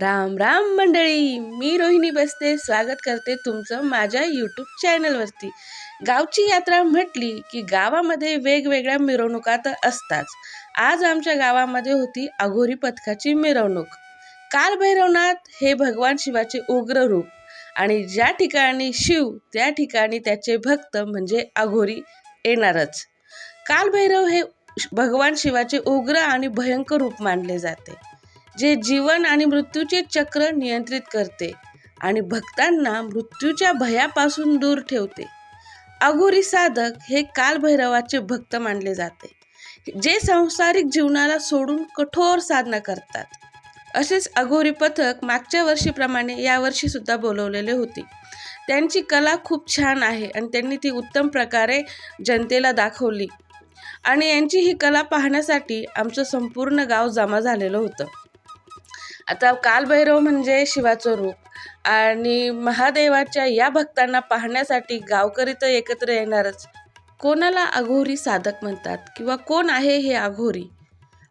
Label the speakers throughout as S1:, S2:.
S1: राम राम मंडळी मी रोहिणी बसते. स्वागत करते तुमचं माझ्या यूट्यूब चॅनलवरती गावची यात्रा म्हटली की गावामध्ये वेगवेगळ्या मिरवणुका तर असतात. आज आमच्या गावामध्ये होती अघोरी पथकाची मिरवणूक. काल भैरवनाथ हे भगवान शिवाचे उग्र रूप आणि ज्या ठिकाणी शिव त्या ठिकाणी त्याचे भक्त म्हणजे अघोरी येणारच. कालभैरव हे भगवान शिवाचे उग्र आणि भयंकर रूप मानले जाते. जे जीवन आणि मृत्यूचे चक्र नियंत्रित करते आणि भक्तांना मृत्यूच्या भयापासून दूर ठेवते. अघोरी साधक हे कालभैरवाचे भक्त मानले जाते जे सांसारिक जीवनाला सोडून कठोर साधना करतात. असेच अघोरी पथक मागच्या वर्षीप्रमाणे यावर्षी सुद्धा बोलवलेले होते. त्यांची कला खूप छान आहे आणि त्यांनी ती उत्तम प्रकारे जनतेला दाखवली. आणि यांची ही कला पाहण्यासाठी आमचं संपूर्ण गाव जमा झालेलं होतं. आता कालभैरव म्हणजे शिवाचं रूप. आणि महादेवाच्या या भक्तांना पाहण्यासाठी गावकरी तर एकत्र येणारच. कोणाला अघोरी साधक म्हणतात किंवा कोण आहे हे अघोरी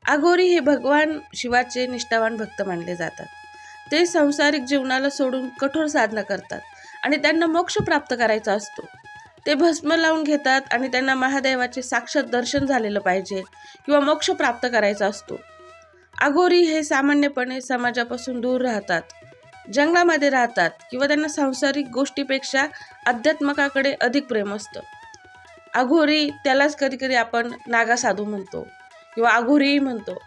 S1: अघोरी हे भगवान शिवाचे निष्ठावान भक्त मानले जातात. ते संसारिक जीवनाला सोडून कठोर साधना करतात आणि त्यांना मोक्ष प्राप्त करायचा असतो. ते भस्म लावून घेतात आणि त्यांना महादेवाचे साक्षात दर्शन झालेलं पाहिजे किंवा मोक्ष प्राप्त करायचा असतो. अघोरी हे सामान्यपणे समाजापासून दूर राहतात. जंगलामध्ये राहतात किंवा त्यांना सांसारिक गोष्टीपेक्षा अध्यात्मकाकडे अधिक प्रेम असतं. अघोरी त्यालाच कधी कधी आपण नागा साधू म्हणतो किंवा अघोरीही म्हणतो.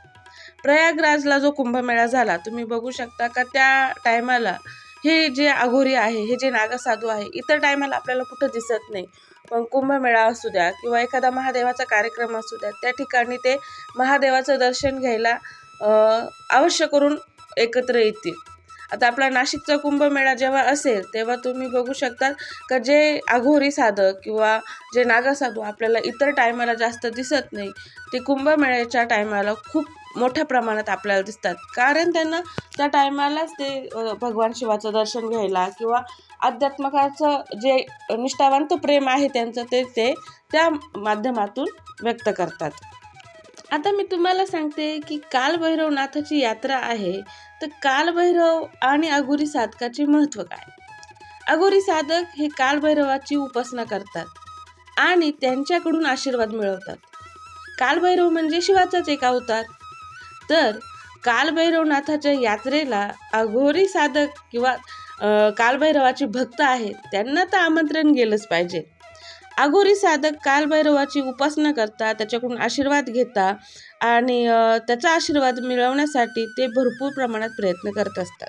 S1: प्रयागराजला जो कुंभमेळा झाला तुम्ही बघू शकता का त्या टायमाला हे जे अघोरी आहे हे जे नागसाधू आहे इतर टायमाला आपल्याला कुठं दिसत नाही. पण कुंभमेळा असू द्या किंवा एखादा महादेवाचा कार्यक्रम असू द्या त्या ठिकाणी ते महादेवाचं दर्शन घ्यायला अवश्य करून एकत्र येतील. आता आपला नाशिकचा कुंभमेळा जेव्हा असेल तेव्हा तुम्ही बघू शकता का जे अघोरी साधक किंवा जे नागासाधू आपल्याला इतर टायमाला जास्त दिसत नाही ते कुंभमेळ्याच्या टायमाला खूप मोठ्या प्रमाणात आपल्याला दिसतात. कारण त्यांना त्या टायमालाच ते भगवान शिवाचं दर्शन घ्यायला किंवा अध्यात्मकाचं जे निष्ठावंत प्रेम आहे त्यांचं ते ते त्या माध्यमातून व्यक्त करतात. आता मी तुम्हाला सांगते की कालभैरवनाथाची यात्रा आहे तर कालभैरव आणि अघोरी साधकाचे महत्त्व काय? अघोरी साधक हे कालभैरवाची उपासना करतात आणि त्यांच्याकडून आशीर्वाद मिळवतात. कालभैरव म्हणजे शिवाचाच एक अवतार. तर कालभैरवनाथाच्या यात्रेला अघोरी साधक किंवा कालभैरवाचे भक्त आहेत त्यांना तर आमंत्रण गेलंच पाहिजे. अघोरी साधक कालभैरवाची उपासना करता त्याच्याकडून आशीर्वाद घेता आणि त्याचा आशीर्वाद मिळवण्यासाठी ते भरपूर प्रमाणात प्रयत्न करत असतात.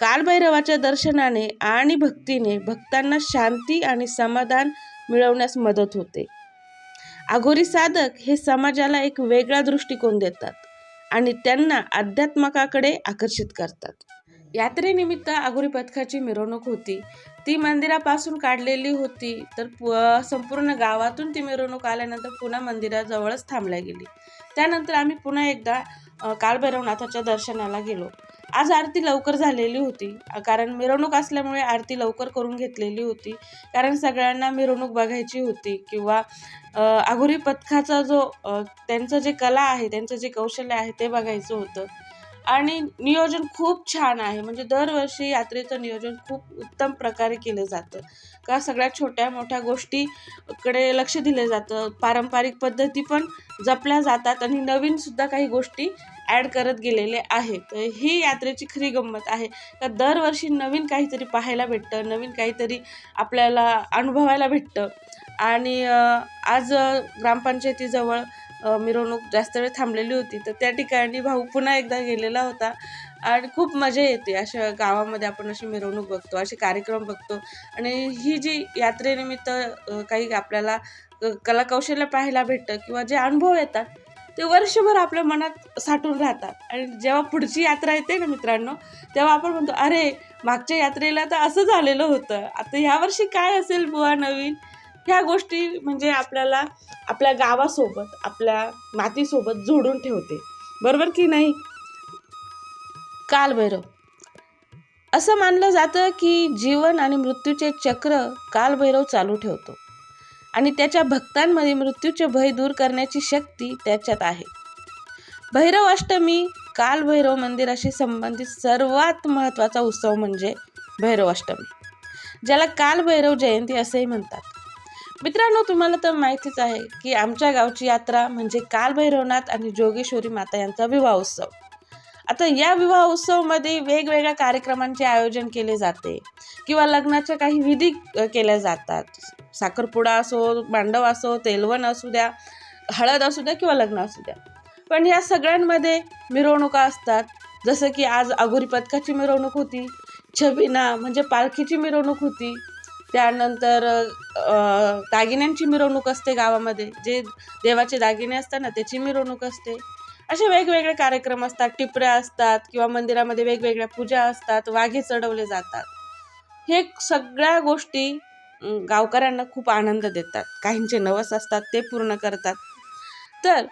S1: कालभैरवाच्या दर्शनाने आणि भक्तीने भक्तांना शांती आणि समाधान मिळवण्यास मदत होते. अघोरी साधक हे समाजाला एक वेगळा दृष्टिकोन देतात आणि त्यांना अध्यात्मकाकडे आकर्षित करतात. यात्रेनिमित्त अघोरी पथकाची मिरवणूक होती. ती मंदिरापासून काढलेली होती तर संपूर्ण गावातून ती मिरवणूक आल्यानंतर पुन्हा मंदिराजवळच थांबल्या गेली. त्यानंतर आम्ही पुन्हा एकदा काळभैरवनाथाच्या दर्शनाला गेलो. आज आरती लवकर झालेली होती कारण मिरवणूक असल्यामुळे आरती लवकर करून घेतलेली होती कारण सगळ्यांना मिरवणूक बघायची होती किंवा अघोरी पथकाचा जो त्यांचं जे कला आहे त्यांचं जे कौशल्य आहे ते बघायचं होतं. आणि नियोजन खूप छान आहे. म्हणजे दरवर्षी यात्रेचं नियोजन खूप उत्तम प्रकारे केलं जातं. का सगळ्या छोट्या मोठ्या गोष्टीकडे लक्ष दिलं जातं. पारंपरिक पद्धती पण जपल्या जातात आणि नवीनसुद्धा काही गोष्टी ॲड करत गेलेले आहेत. तर ही यात्रेची खरी गंमत आहे. का दरवर्षी नवीन काहीतरी पाहायला भेटतं नवीन काहीतरी आपल्याला अनुभवायला भेटतं. आणि आज ग्रामपंचायतीजवळ मिरवणूक जास्त वेळ थांबलेली होती. तर त्या ठिकाणी भाऊ पुन्हा एकदा गेलेला होता आणि खूप मजा येते. अशा गावामध्ये आपण अशी मिरवणूक बघतो असे कार्यक्रम बघतो. आणि ही जी यात्रेनिमित्त काही आपल्याला कलाकौशल्य पाहायला भेटतं किंवा जे अनुभव येतात ते वर्षभर आपल्या मनात साठून राहतात. आणि जेव्हा पुढची यात्रा येते ना मित्रांनो तेव्हा आपण म्हणतो अरे मागच्या यात्रेला तर असं झालेलं होतं. आता ह्यावर्षी काय असेल बुवा नवीन? ह्या गोष्टी म्हणजे आपल्याला आपल्या गावासोबत आपल्या मातीसोबत जोडून ठेवते. बरोबर की नाही? कालभैरव असं मानलं जातं की जीवन आणि मृत्यूचे चक्र कालभैरव चालू ठेवतो. आणि त्याच्या भक्तांमध्ये मृत्यूचे भय दूर करण्याची शक्ती त्याच्यात आहे. भैरव अष्टमी कालभैरव मंदिराशी संबंधित सर्वात महत्त्वाचा उत्सव म्हणजे भैरव अष्टमी ज्याला कालभैरव जयंती असेही म्हणतात. मित्रांनो तुम्हाला तर माहितीच आहे की आमच्या गावची यात्रा म्हणजे कालभैरवनाथ आणि जोगेश्वरी माता यांचा विवाह उत्सव. आता या विवाह उत्सवमध्ये वेगवेगळ्या कार्यक्रमांचे आयोजन केले जाते किंवा लग्नाच्या काही विधी केल्या जातात. साखरपुडा असो मांडव असो तेलवण असू द्या हळद असू द्या किंवा लग्न असू द्या. पण या सगळ्यांमध्ये मिरवणुका असतात. जसं की आज अघोरी पथकाची मिरवणूक होती छबिना म्हणजे पालखीची मिरवणूक होती त्यानंतर दागिन्यांची मिरवणूक असते गावामध्ये. जे देवाचे दागिने असतात ना त्याची मिरवणूक असते. असे वेगवेगळे कार्यक्रम असतात. टिपऱ्या असतात किंवा मंदिरामध्ये वेगवेगळ्या पूजा असतात वाघे चढवले जातात. हे सगळ्या गोष्टी गावकऱ्यांना खूप आनंद देतात. काहींचे नवस असतात ते पूर्ण करतात. तर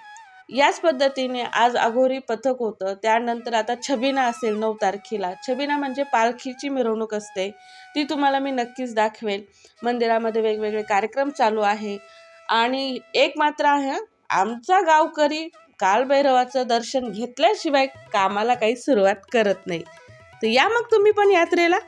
S1: याच पद्धतीने आज अघोरी पथक होतं. त्यानंतर आता छबिना असेल नऊ तारखेला. छबिना म्हणजे पालखीची मिरवणूक असते. ती तुम्हाला मी नक्कीच दाखवेल. मंदिरामध्ये वेगवेगळे कार्यक्रम चालू आहे. आणि एक मात्र आहे आमचा गावकरी कालभैरवाचं दर्शन घेतल्याशिवाय कामाला काही सुरुवात करत नाही. तर या मग तुम्ही पण यात्रेला.